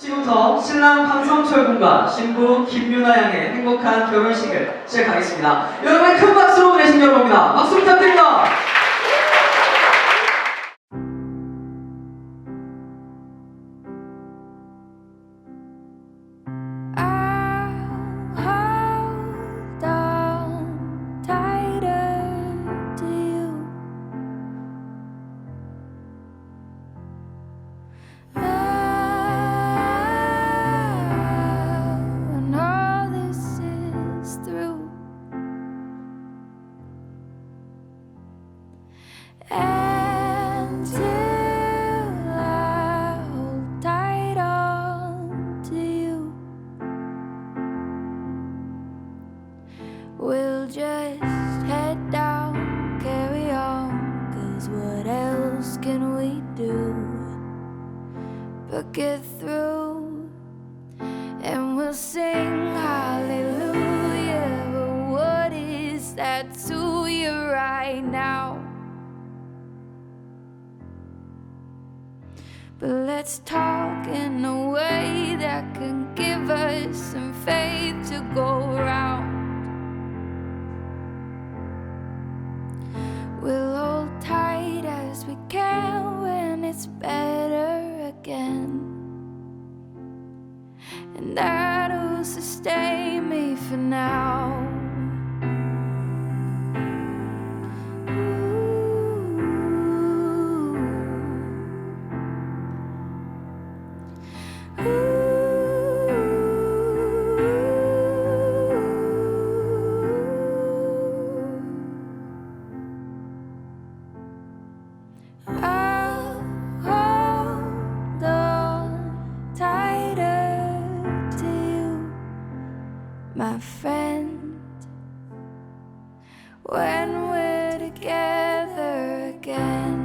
지금부터 신랑 황성철 군과 신부 김유나 양의 행복한 결혼식을 시작하겠습니다. 여러분의 큰 박수로 내신 여러분입니다. 박수 부탁드립니다. We'll just head down, carry on. Cause what else can we do but get through? And we'll sing hallelujah. But what is that to you right now? But let's talk in a way that can give us some faith to go around. We can when it's better again. And that'll sustain me for now. My friend. When we're together again,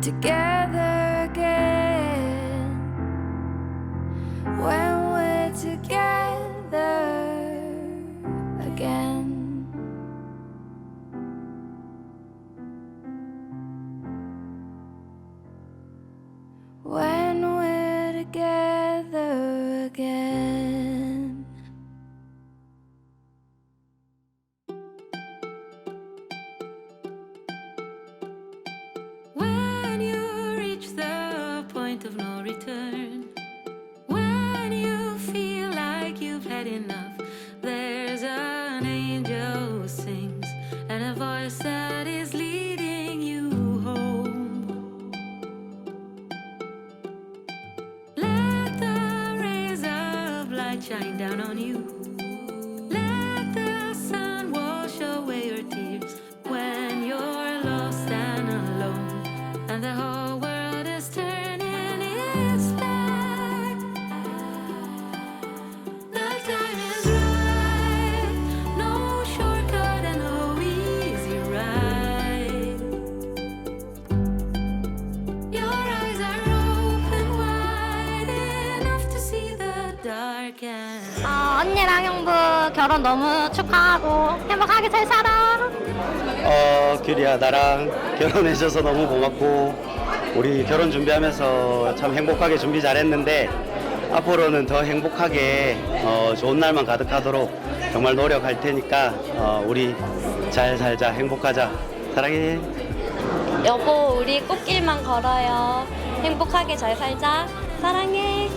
together again. Light shine down on you. 어, 언니랑 형부 결혼 너무 축하하고 행복하게 잘 살아. 어, 규리야, 나랑 결혼해줘서 너무 고맙고, 우리 결혼 준비하면서 참 행복하게 준비 잘했는데, 앞으로는 더 행복하게, 어, 좋은 날만 가득하도록 정말 노력할 테니까, 어, 우리 잘 살자, 행복하자. 사랑해. 여보, 우리 꽃길만 걸어요. 행복하게 잘 살자. 사랑해.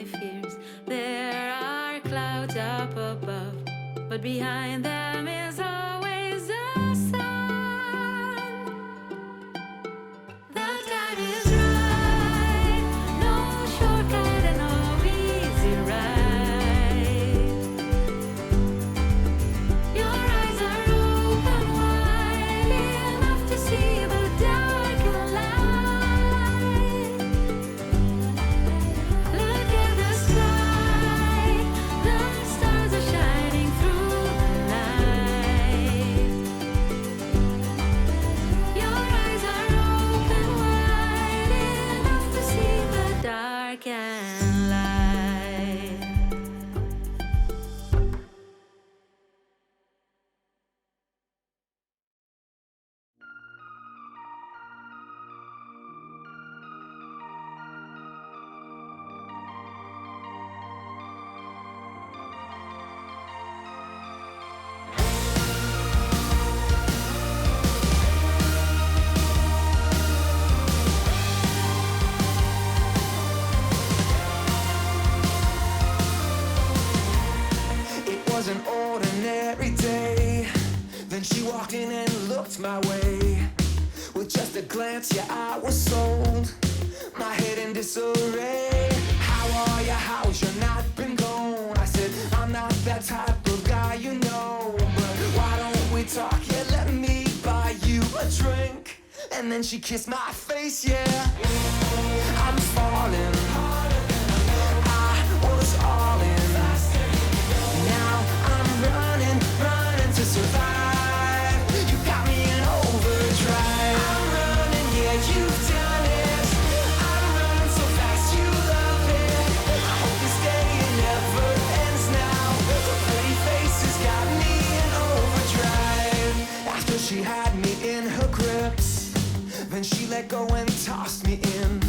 My fears. There are clouds up above, but behind them an ordinary day. Then she walked in and looked my way. With just a glance, yeah, I was sold. My head in disarray. How are you? How's your not been gone? I said, I'm not that type of guy, you know. But why don't we talk? Yeah, let me buy you a drink. And then she kissed my face, yeah. I'm falling. She had me in her grips, then she let go and tossed me in.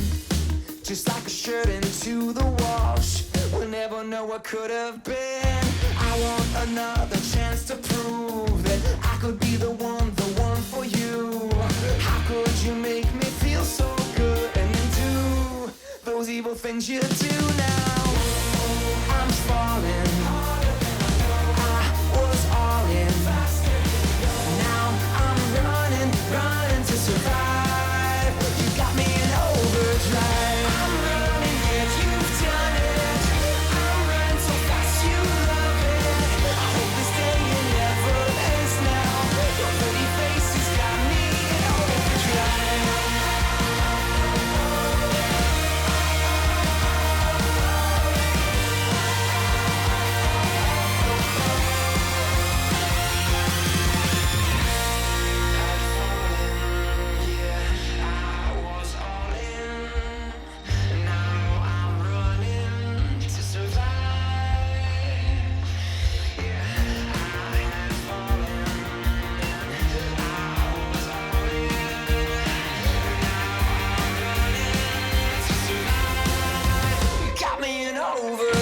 Just like a shirt into the wash. We'll never know what could have been. I want another chance to prove that I could be the one, the one for you. How could you make me feel so good and then do those evil things you do now? flying over.